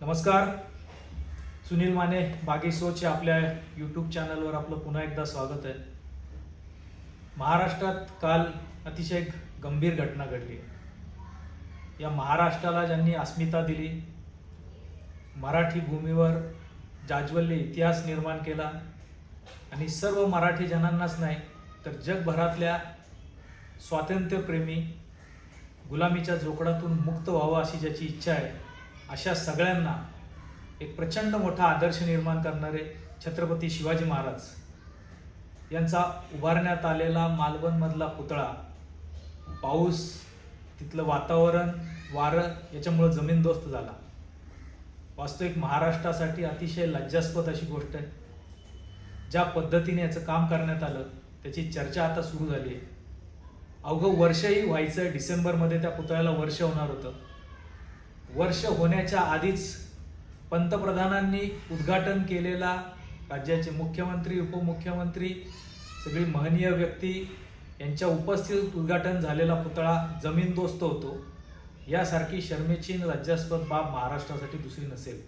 नमस्कार. सुनील माने बागी सोच्या आपल्या यूट्यूब चॅनलवर आपलं पुन्हा एकदा स्वागत आहे. महाराष्ट्रात काल अतिशय गंभीर घटना घडली. या महाराष्ट्राला ज्यांनी अस्मिता दिली मराठी भूमीवर जाज्वल्य इतिहास निर्माण केला आणि सर्व मराठी जनांनाच नाही तर जगभरातल्या स्वातंत्र्यप्रेमी गुलामीच्या झोकडातून मुक्त व्हावं अशी ज्याची इच्छा आहे अशा सगळ्यांना एक प्रचंड मोठा आदर्श निर्माण करणारे छत्रपती शिवाजी महाराज यांचा उभारण्यात आलेला मालवणमधला पुतळा पाऊस तिथलं वातावरण वारं याच्यामुळं जमीनदोस्त झाला. वास्तविक महाराष्ट्रासाठी अतिशय लज्जास्पद अशी गोष्ट आहे. ज्या पद्धतीने याचं काम करण्यात आलं त्याची चर्चा आता सुरू झाली आहे. अवघं वर्षही व्हायचं डिसेंबरमध्ये त्या पुतळ्याला वर्ष होणार होतं. वर्ष होण्याच्या आधीच पंतप्रधानांनी उद्घाटन केलेला राज्याचे मुख्यमंत्री उपमुख्यमंत्री सगळी महनीय व्यक्ती यांच्या उपस्थितीत उद्घाटन झालेला पुतळा जमीनदोस्त होतो. यासारखी शर्मेची राज्यास्पद बाब महाराष्ट्रासाठी दुसरी नसेल.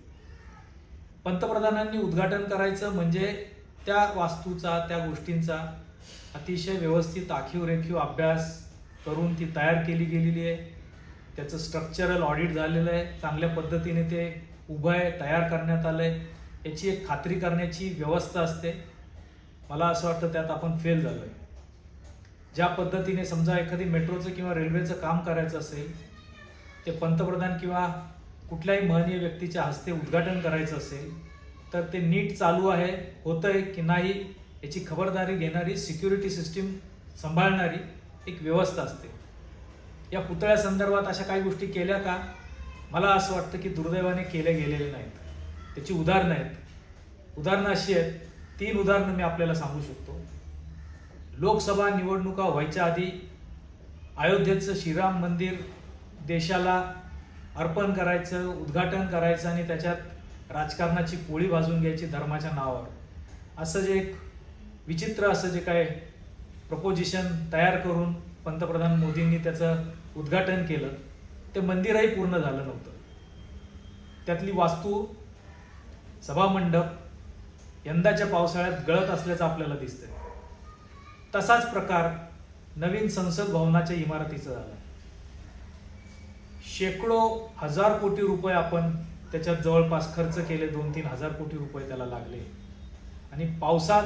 पंतप्रधानांनी उद्घाटन करायचं म्हणजे त्या वास्तूचा त्या गोष्टींचा अतिशय व्यवस्थित आखीव रेखीव अभ्यास करून ती तयार केली गेलेली आहे. त्याचं स्ट्रक्चरल ऑडिट झालेलं आहे. चांगल्या पद्धतीने ते उभं आहे तयार करण्यात आलं आहे याची एक खात्री करण्याची व्यवस्था असते. मला असं वाटतं त्यात आपण फेल झालो आहे ज्या पद्धतीने समजा एखादी मेट्रोचं किंवा रेल्वेचं काम करायचं असेल ते पंतप्रधान किंवा कुठल्याही महनीय व्यक्तीच्या हस्ते उद्घाटन करायचं असेल तर ते नीट चालू आहे होतं आहे की नाही याची खबरदारी घेणारी सिक्युरिटी सिस्टीम सांभाळणारी एक व्यवस्था असते. या पुतळ्या संदर्भात अशा काही गोष्टी केल्या का? मला असं वाटतं की दुर्दैवाने केल्या गेलेल्या नाहीत. त्याची उदाहरणं आहेत. उदाहरणं अशी आहेत. तीन उदाहरणं मी आपल्याला सांगू शकतो. लोकसभा निवडणुका व्हायच्या आधी अयोध्येचं श्रीराम मंदिर देशाला अर्पण करायचं उद्घाटन करायचं आणि त्याच्यात राजकारणाची पोळी भाजून घ्यायची धर्माच्या नावावर. असं जे एक विचित्र असं जे काय प्रपोजिशन तयार करून पंतप्रधान मोदींनी त्याचं उद्घाटन केलं ते मंदिरही पूर्ण झालं नव्हतं. त्यातली वास्तू सभामंडप यंदाच्या पावसाळ्यात गळत असल्याचं आपल्याला दिसतंय. तसाच प्रकार नवीन संसद भवनाच्या इमारतीचा झाला. शेकडो हजार कोटी रुपये आपण त्याच्यात जवळपास खर्च केले दोन तीन हजार कोटी रुपये त्याला लागले. आणि पावसात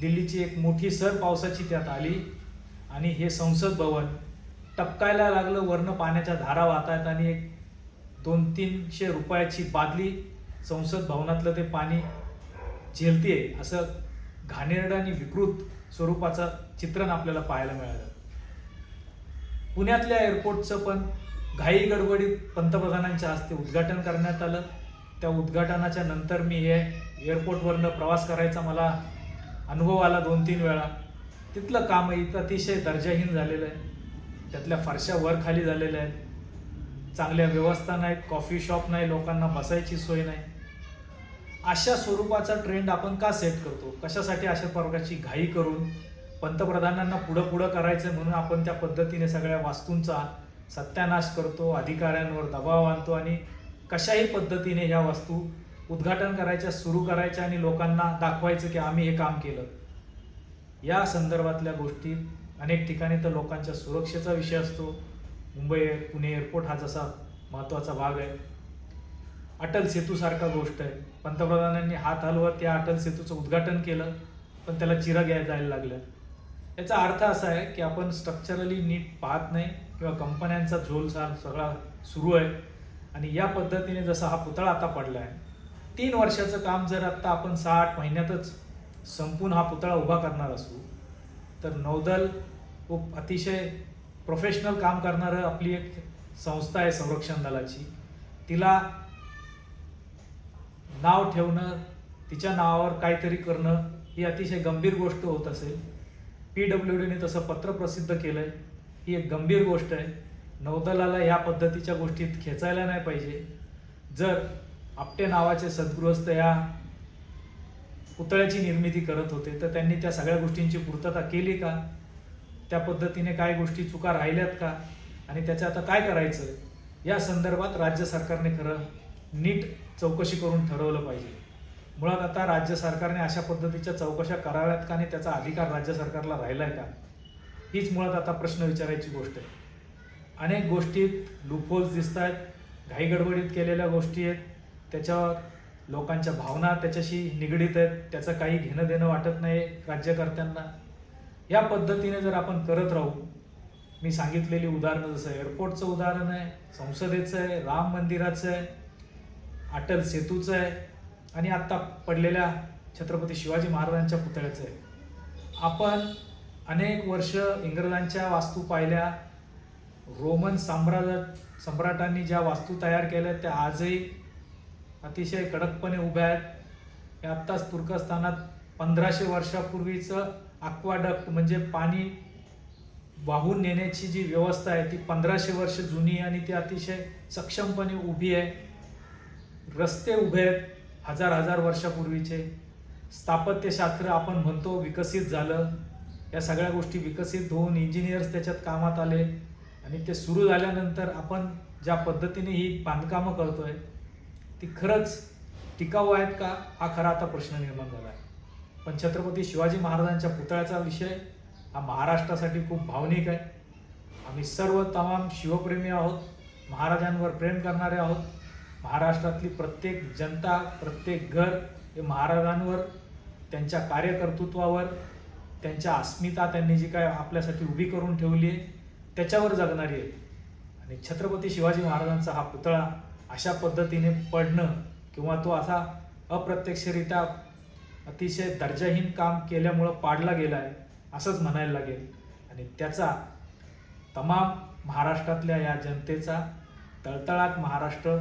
दिल्लीची एक मोठी सर पावसाची त्यात आली आणि हे संसद भवन टपकायला लागलं वरनं पाण्याच्या धारा वाहत आहेत आणि एक दोन तीनशे रुपयाची बादली संसद भवनातलं ते पाणी झेलते असं घाणेरडं आणि विकृत स्वरूपाचं चित्रण आपल्याला पाहायला मिळालं. पुण्यातल्या एअरपोर्टचं पण घाई गडबडीत पंतप्रधानांच्या हस्ते उद्घाटन करण्यात आलं. त्या उद्घाटनाच्या नंतर मी हे एअरपोर्टवरनं प्रवास करायचा मला अनुभव आला दोन तीन वेळा. तिथलं कामही इथं अतिशय दर्जाहीन झालेलं आहे. त्यातल्या फारशा वर खाली झालेल्या आहेत. चांगल्या व्यवस्था नाहीत कॉफी शॉप नाही लोकांना बसायची सोय नाही. अशा स्वरूपाचा ट्रेंड आपण का सेट करतो? कशासाठी अशा प्रकारची घाई करून पंतप्रधानांना पुढं पुढं करायचं म्हणून आपण त्या पद्धतीने सगळ्या वास्तूंचा सत्यानाश करतो अधिकाऱ्यांवर दबाव आणतो आणि कशाही पद्धतीने ह्या वस्तू उद्घाटन करायच्या सुरू करायच्या आणि लोकांना दाखवायचं की आम्ही हे काम केलं. या संदर्भातल्या गोष्टी अनेक ठिकाणी तर लोकांच्या सुरक्षेचा विषय असतो. मुंबई पुणे एअरपोर्ट हा जसा महत्त्वाचा भाग आहे. अटल सेतूसारखा गोष्ट आहे. पंतप्रधानांनी हात हलवत त्या अटल सेतूचं उद्घाटन केलं पण त्याला चिरा घ्याय जायला लागलं. याचा अर्थ असा आहे की आपण स्ट्रक्चरली नीट पाहत नाही किंवा कंपन्यांचा झोलसाल सगळा सुरू आहे. आणि या पद्धतीने जसा हा पुतळा आता पडला आहे. तीन वर्षाचं काम जर आत्ता आपण सहा आठ महिन्यातच संपून हा पुतळा उभा करणार असू तर नौदल खूप अतिशय प्रोफेशनल काम करणारं आपली एक संस्था आहे संरक्षण दलाची. तिला नाव ठेवणं तिच्या नावावर काहीतरी करणं ही अतिशय गंभीर गोष्ट होत असेल. पी डब्ल्यू डीने तसं पत्र प्रसिद्ध केलं आहे ही एक गंभीर गोष्ट आहे. नौदलाला ह्या पद्धतीच्या गोष्टीत खेचायला नाही पाहिजे. जर आपटे नावाचे सद्गृहस्थ या पुतळ्याची निर्मिती करत होते. तर त्यांनी त्या सगळ्या गोष्टींची पूर्तता केली का? त्या पद्धतीने काय गोष्टी चुका राहिल्यात का? आणि त्याचं आता काय करायचं? या संदर्भात राज्य सरकारने खरं नीट चौकशी करून ठरवलं पाहिजे. मुळात आता राज्य सरकारने अशा पद्धतीच्या चौकशा कराव्यात का? आणि त्याचा अधिकार राज्य सरकारला राहिलाय का? हीच मुळात आता प्रश्न विचारायची गोष्ट आहे. अनेक गोष्टीत लुपोल्स दिसत आहेत घाईगडबडीत केलेल्या गोष्टी आहेत. त्याच्यावर लोकांच्या भावना त्याच्याशी निगडीत आहेत. त्याचं काही घेणं देणं वाटत नाही राज्यकर्त्यांना. या पद्धतीने जर आपण करत राहू मी सांगितलेली उदाहरणं जसं एअरपोर्टचं उदाहरण आहे संसदेचं आहे राम मंदिराचं आहे अटल सेतूचं आहे आणि आत्ता पडलेल्या छत्रपती शिवाजी महाराजांच्या पुतळ्याचं आहे. आपण अनेक वर्ष इंग्रजांच्या वास्तू पाहिल्या. रोमन साम्राज्य सम्राटांनी ज्या वास्तू तयार केल्या त्या आजही अतिशय कडकपणे उभ्या आहेत. हे आत्ताच तुर्कस्तानात पंधराशे वर्षापूर्वीचं अक्वाडक्ट म्हणजे पाणी वाहून नेण्याची जी व्यवस्था आहे ती पंधराशे वर्ष जुनी आणि ती अतिशय सक्षमपणे उभी आहे. रस्ते उभे आहेत हजार हजार वर्षापूर्वीचे. स्थापत्यशास्त्र आपण म्हणतो विकसित झालं. या सगळ्या गोष्टी विकसित होऊन इंजिनियर्स त्याच्यात कामात आले. आणि ते सुरू झाल्यानंतर आपण ज्या पद्धतीने ही बांधकामं करतो आहे ती खरंच टिकाऊ आहेत का? हा खरा आता प्रश्न निर्माण झाला आहे. पण छत्रपती शिवाजी महाराजांच्या पुतळ्याचा विषय हा महाराष्ट्रासाठी खूप भावनिक आहे. आम्ही सर्व तमाम शिवप्रेमी आहोत महाराजांवर प्रेम करणारे आहोत. महाराष्ट्रातली प्रत्येक जनता प्रत्येक घर हे महाराजांवर त्यांच्या कार्यकर्तृत्वावर त्यांच्या अस्मिता त्यांनी जी काय आपल्यासाठी उभी करून ठेवली आहे त्याच्यावर जगणारी आहे. आणि छत्रपती शिवाजी महाराजांचा हा पुतळा अशा पद्धतीने पडणं किंवा तो असा अप्रत्यक्षरित्या अतिशय दर्जाहीन काम केल्यामुळं पाडला गेला आहे असंच म्हणायला लागेल. आणि त्याचा तमाम महाराष्ट्रातल्या या जनतेचा तळतळात महाराष्ट्र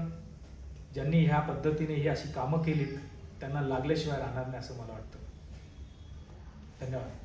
ज्यांनी ह्या पद्धतीने ही अशी कामं केलीत त्यांना लागल्याशिवाय राहणार नाही असं मला वाटतं. धन्यवाद.